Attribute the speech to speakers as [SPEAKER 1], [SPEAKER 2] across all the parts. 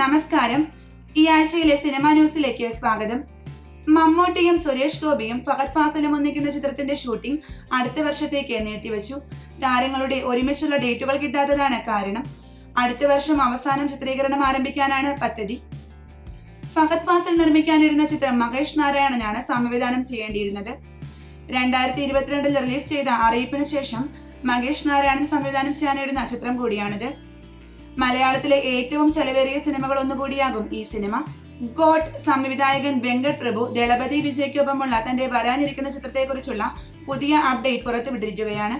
[SPEAKER 1] നമസ്കാരം. ഈ ആഴ്ചയിലെ സിനിമാ ന്യൂസിലേക്ക് സ്വാഗതം. മമ്മൂട്ടിയും സുരേഷ് ഗോപിയും ഫഹദ് ഫാസലും ഒന്നിക്കുന്ന ചിത്രത്തിന്റെ ഷൂട്ടിംഗ് അടുത്ത വർഷത്തേക്ക് നീട്ടിവെച്ചു. താരങ്ങളുടെ ഒരുമിച്ചുള്ള ഡേറ്റുകൾ കിട്ടാത്തതാണ് കാരണം. അടുത്ത വർഷം അവസാനം ചിത്രീകരണം ആരംഭിക്കാനാണ് പദ്ധതി. ഫഹദ് ഫാസിൽ നിർമ്മിക്കാനിരുന്ന ചിത്രം മഹേഷ് നാരായണനാണ് സംവിധാനം ചെയ്യേണ്ടിയിരുന്നത്. രണ്ടായിരത്തി ഇരുപത്തിരണ്ടിൽ റിലീസ് ചെയ്ത അറിയിപ്പിന് ശേഷം മഹേഷ് നാരായണൻ സംവിധാനം ചെയ്യാനിരുന്ന ചിത്രം കൂടിയാണിത്. മലയാളത്തിലെ ഏറ്റവും ചെലവേറിയ സിനിമകൾ ഒന്നുകൂടിയാകും ഈ സിനിമ. ഗോട്ട് സംവിധായകൻ വെങ്കട് പ്രഭു ദളപതി വിജയ്ക്കൊപ്പമുള്ള തന്റെ വരാനിരിക്കുന്ന ചിത്രത്തെക്കുറിച്ചുള്ള പുതിയ അപ്ഡേറ്റ് പുറത്തുവിട്ടിരിക്കുകയാണ്.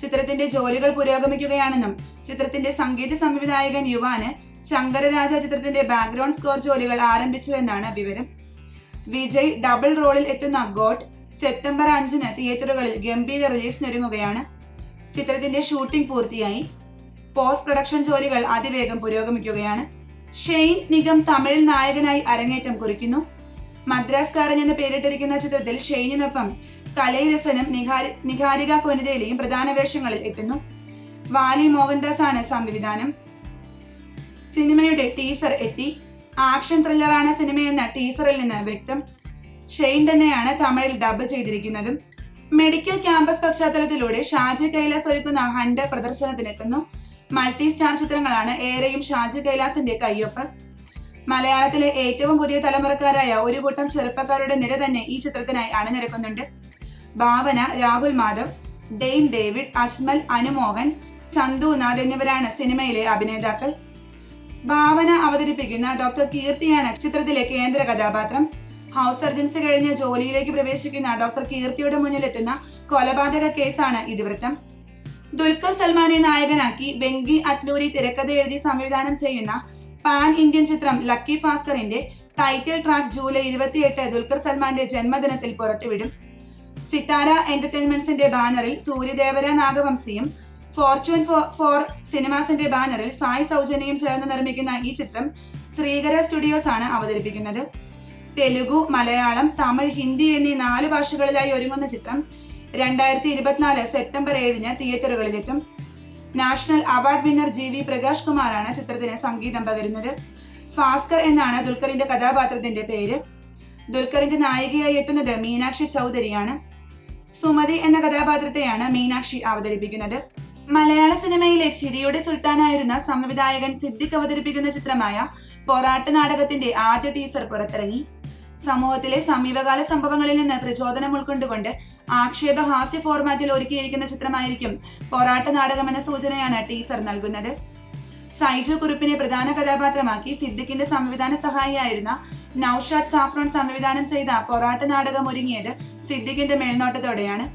[SPEAKER 1] ചിത്രത്തിന്റെ ജോലികൾ പുരോഗമിക്കുകയാണെന്നും ചിത്രത്തിന്റെ സംഗീത സംവിധായകൻ യുവാന് ശങ്കരരാജ ചിത്രത്തിന്റെ ബാക്ക്ഗ്രൗണ്ട് സ്കോർ ജോലികൾ ആരംഭിച്ചു എന്നാണ് വിവരം. വിജയ് ഡബിൾ റോളിൽ എത്തുന്ന ഗോട്ട് സെപ്റ്റംബർ അഞ്ചിന് തിയേറ്ററുകളിൽ ഗംഭീര റിലീസിനൊരുങ്ങുകയാണ് ചിത്രത്തിന്റെ ഷൂട്ടിംഗ് പൂർത്തിയായി. പോസ്റ്റ് പ്രൊഡക്ഷൻ ജോലികൾ അതിവേഗം പുരോഗമിക്കുകയാണ്. ഷെയ്ൻ നിഗം തമിഴിൽ നായകനായി അരങ്ങേറ്റം കുറിക്കുന്നു. മദ്രാസ് കാരൻ എന്ന് പേരിട്ടിരിക്കുന്ന ചിത്രത്തിൽ ഷെയ്നിനൊപ്പം കലൈരസനും നിഹാരി നിഹാരിക കൊനിതയിലെയും പ്രധാന വേഷങ്ങളിൽ എത്തുന്നു. വാലി മോഹൻദാസ് ആണ് സംവിധാനം. സിനിമയുടെ ടീസർ എത്തി. ആക്ഷൻ ത്രില്ലറാണ് സിനിമയെന്ന ടീസറിൽ നിന്ന് വ്യക്തം. ഷെയ്ൻ തന്നെയാണ് തമിഴിൽ ഡബ് ചെയ്തിരിക്കുന്നതും. മെഡിക്കൽ ക്യാമ്പസ് പശ്ചാത്തലത്തിലൂടെ ഷാജി കൈലാസ് ഒരുക്കുന്ന ഹണ്ട് പ്രദർശനത്തിനെത്തുന്നു. മൾട്ടി സ്റ്റാർ ചിത്രങ്ങളാണ് ഏറെയും ഷാജി കൈലാസിന്റെ കയ്യൊപ്പ്. മലയാളത്തിലെ ഏറ്റവും പുതിയ തലമുറക്കാരായ ഒരു കൂട്ടം ചെറുപ്പക്കാരുടെ നിര തന്നെ ഈ ചിത്രത്തിനായി അണിനിരക്കുന്നുണ്ട്. ഭാവന രാഹുൽ മാധവ് ഡെയിൻ ഡേവിഡ് അജ്മൽ അനുമോഹൻ ചന്തു നാഥ് എന്നിവരാണ് സിനിമയിലെ അഭിനേതാക്കൾ. ഭാവന അവതരിപ്പിക്കുന്ന ഡോക്ടർ കീർത്തിയാണ് ചിത്രത്തിലെ കേന്ദ്ര കഥാപാത്രം. ഹൗസ് സർജൻസ് കഴിഞ്ഞ ജോലിയിലേക്ക് പ്രവേശിക്കുന്ന ഡോക്ടർ കീർത്തിയുടെ മുന്നിലെത്തുന്ന കൊലപാതക കേസാണ് ഇതിവൃത്തം. ദുൽഖർ സൽമാനെ നായകനാക്കി വെങ്കി അറ്റ്ലൂരി തിരക്കഥ എഴുതി സംവിധാനം ചെയ്യുന്ന പാൻ ഇന്ത്യൻ ചിത്രം ലക്കി ഭാസ്കറിന്റെ ടൈറ്റിൽ ട്രാക്ക് ജൂലൈ ഇരുപത്തിയെട്ട് ദുൽഖർ സൽമാന്റെ ജന്മദിനത്തിൽ പുറത്തുവിടും. സിത്താര എന്റർടൈൻമെന്റ്സിന്റെ ബാനറിൽ സൂര്യദേവര നാഗവംശിയും ഫോർച്യൂൺ ഫോർ സിനിമാസിന്റെ ബാനറിൽ സായ് സൗജന്യയും ചേർന്ന് നിർമ്മിക്കുന്ന ഈ ചിത്രം ശ്രീകര സ്റ്റുഡിയോസ് ആണ് അവതരിപ്പിക്കുന്നത്. തെലുഗു മലയാളം തമിഴ് ഹിന്ദി എന്നീ നാല് ഭാഷകളിലായി ഒരുങ്ങുന്ന ചിത്രം രണ്ടായിരത്തി ഇരുപത്തിനാല് സെപ്റ്റംബർ ഏഴിന് തിയേറ്ററുകളിലെത്തും. National award winner G V Prakash കുമാറാണ് ചിത്രത്തിന് സംഗീതം പകരുന്നത്. ഫാസ്കർ എന്നാണ് ദുൽഖറിന്റെ കഥാപാത്രത്തിന്റെ പേര്. ദുൽഖറിന്റെ നായികയായി എത്തുന്നത് മീനാക്ഷി ചൗധരിയാണ്. സുമതി എന്ന കഥാപാത്രത്തെയാണ് മീനാക്ഷി അവതരിപ്പിക്കുന്നത്. മലയാള സിനിമയിലെ ചിരിയുടെ സുൽത്താനായിരുന്ന സംവിധായകൻ സിദ്ദിഖ് അവതരിപ്പിക്കുന്ന ചിത്രമായ പൊറാട്ട് നാടകത്തിന്റെ ആദ്യ ടീസർ പുറത്തിറങ്ങി. സമൂഹത്തിലെ സമീപകാല സംഭവങ്ങളിൽ നിന്ന് പ്രചോദനം ഉൾക്കൊണ്ടുകൊണ്ട് ആക്ഷേപ ഹാസ്യ ഫോർമാറ്റിൽ ഒരുക്കിയിരിക്കുന്ന ചിത്രമായിരിക്കും പോരാട്ട എന്ന സൂചനയാണ് ടീസർ നൽകുന്നത്. സൈജു കുറുപ്പിനെ പ്രധാന കഥാപാത്രമാക്കി സിദ്ദിഖിന്റെ സംവിധാന സഹായിയായിരുന്ന നൌഷാദ് സാഫ്രോൺ സംവിധാനം ചെയ്ത പൊറാട്ട് നാടകം ഒരുങ്ങിയത് സിദ്ദിഖിന്റെ മേൽനോട്ടത്തോടെയാണ്.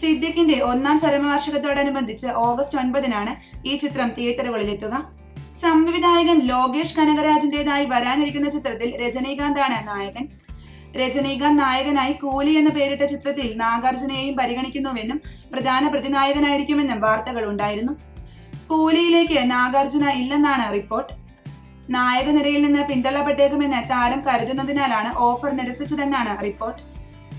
[SPEAKER 1] സിദ്ദിഖിന്റെ ഒന്നാം ചരമവാർഷികത്തോടനുബന്ധിച്ച് ഓഗസ്റ്റ് ഒൻപതിനാണ് ഈ ചിത്രം തിയേറ്ററുകളിലെത്തുക സംവിധായകൻ ലോകേഷ് കനകരാജിന്റേതായി വരാനിരിക്കുന്ന ചിത്രത്തിൽ രജനീകാന്താണ് നായകൻ. രജനീകാന്ത് നായകനായി കൂലി എന്ന പേരിട്ട ചിത്രത്തിൽ നാഗാർജുനയെയും പരിഗണിക്കുന്നുവെന്നും പ്രധാന പ്രതിനായകനായിരിക്കുമെന്നും വാർത്തകൾ ഉണ്ടായിരുന്നു കൂലിയിലേക്ക് നാഗാർജുന ഇല്ലെന്നാണ് റിപ്പോർട്ട്. നായക നിരയിൽ നിന്ന് പിന്തള്ളപ്പെട്ടേക്കുമെന്ന് താരം കരുതുന്നതിനാലാണ് ഓഫർ നിരസിച്ചതെന്നാണ് റിപ്പോർട്ട്.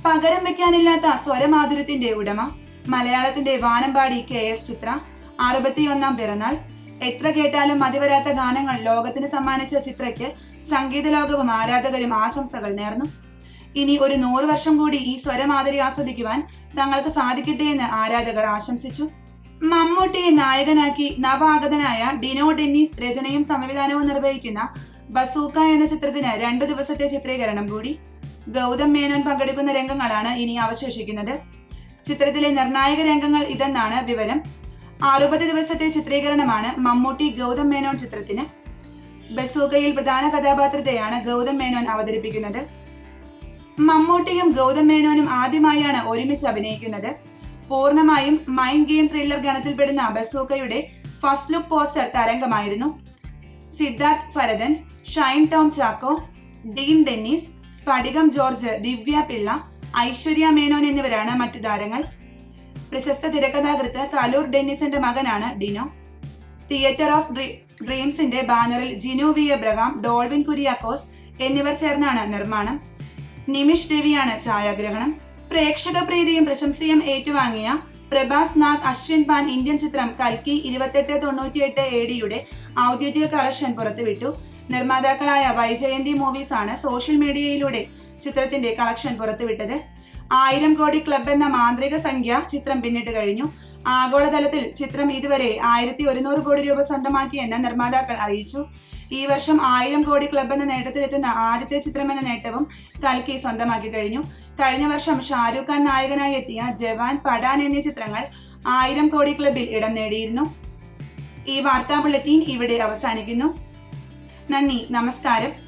[SPEAKER 1] പകരം വെക്കാനില്ലാത്ത സ്വരമാധുര്യത്തിന്റെ ഉടമ. മലയാളത്തിന്റെ വാനമ്പാടി കെ എസ് ചിത്ര. അറുപത്തിയൊന്നാം പിറന്നാൾ. എത്ര കേട്ടാലും മതിവരാത്ത ഗാനങ്ങൾ ലോകത്തിന് സമ്മാനിച്ച ചിത്രയ്ക്ക് സംഗീത ലോകവും ആരാധകരും ആശംസകൾ നേർന്നു. ഇനി ഒരു നൂറ് വർഷം കൂടി ഈ സ്വരമാതിരി ആസ്വദിക്കുവാൻ തങ്ങൾക്ക് സാധിക്കട്ടെ എന്ന് ആരാധകർ ആശംസിച്ചു. മമ്മൂട്ടിയെ നായകനാക്കി നവാഗതനായ ഡിനോ ഡെന്നീസ് രചനയും സംവിധാനവും നിർവഹിക്കുന്ന ബസൂക്ക എന്ന ചിത്രത്തിന് രണ്ടു ദിവസത്തെ ചിത്രീകരണം കൂടി. ഗൗതം മേനോൻ പങ്കെടുക്കുന്ന രംഗങ്ങളാണ് ഇനി അവശേഷിക്കുന്നത്. ചിത്രത്തിലെ നിർണായക രംഗങ്ങൾ ഇതെന്നാണ് വിവരം. അറുപത് ദിവസത്തെ ചിത്രീകരണമാണ് മമ്മൂട്ടി ഗൗതം മേനോൻ ചിത്രത്തിന്. ബസൂക്കയിൽ പ്രധാന കഥാപാത്രത്തെയാണ് ഗൗതം മേനോൻ അവതരിപ്പിക്കുന്നത്. മമ്മൂട്ടിയും ഗൗതം മേനോനും ആദ്യമായാണ് ഒരുമിച്ച് അഭിനയിക്കുന്നത്. പൂർണമായും മൈൻഡ് ഗെയിം ത്രില്ലർ ഗണത്തിൽപ്പെടുന്ന ബസൂക്കയുടെ ഫസ്റ്റ് ലുക്ക് പോസ്റ്റർ തരംഗമായിരുന്നു. സിദ്ധാർത്ഥ് ഫരദൻ ഷൈൻ ടോം ചാക്കോ ഡീൻ ഡെന്നീസ് സ്ഫടികം ജോർജ് ദിവ്യ പിള്ള ഐശ്വര്യ മേനോൻ എന്നിവരാണ് മറ്റു താരങ്ങൾ. പ്രശസ്ത തിരക്കഥാകൃത്ത് കലൂർ ഡെന്നിസിന്റെ മകനാണ് ഡിനോ. തിയേറ്റർ ഓഫ് ഡ്രീംസിന്റെ ബാനറിൽ ജിനു വി എബ്രഹാം ഡോൾവിൻ കുര്യാക്കോസ് എന്നിവർ ചേർന്നാണ് നിർമ്മാണം. നിമിഷ് രവിയാണ് ഛായാഗ്രഹണം. പ്രേക്ഷക പ്രീതിയും പ്രശംസയും ഏറ്റുവാങ്ങിയ പ്രഭാസ് നാഗ് അശ്വിൻ പാൻ ഇന്ത്യൻ ചിത്രം കൽക്കി ഇരുപത്തെട്ട് തൊണ്ണൂറ്റിയെട്ട് എ ഡിയുടെ ഔദ്യോഗിക കളക്ഷൻ പുറത്തുവിട്ടു. നിർമ്മാതാക്കളായ വൈജയന്തി മൂവീസ് ആണ് സോഷ്യൽ മീഡിയയിലൂടെ ചിത്രത്തിന്റെ കളക്ഷൻ പുറത്തുവിട്ടത്. ആയിരം കോടി ക്ലബ് എന്ന മാന്ത്രിക സംഖ്യ ചിത്രം പിന്നിട്ട് കഴിഞ്ഞു. ആഗോളതലത്തിൽ ചിത്രം ഇതുവരെ ആയിരത്തി ഒരുന്നൂറ് കോടി രൂപ സ്വന്തമാക്കിയെന്ന് നിർമ്മാതാക്കൾ അറിയിച്ചു. ഈ വർഷം ആയിരം കോടി ക്ലബ് എന്ന നേട്ടത്തിലെത്തുന്ന ആദ്യത്തെ ചിത്രം എന്ന നേട്ടവും കൽക്കി സ്വന്തമാക്കി കഴിഞ്ഞു. കഴിഞ്ഞ വർഷം ഷാരൂഖ് ഖാൻ നായകനായി എത്തിയ ജവാൻ പടാൻ എന്നീ ചിത്രങ്ങൾ ആയിരം കോടി ക്ലബിൽ ഇടം നേടിയിരുന്നു. ഈ വാർത്താ ബുള്ളറ്റിൻ ഇവിടെ അവസാനിക്കുന്നു. നന്ദി നമസ്കാരം.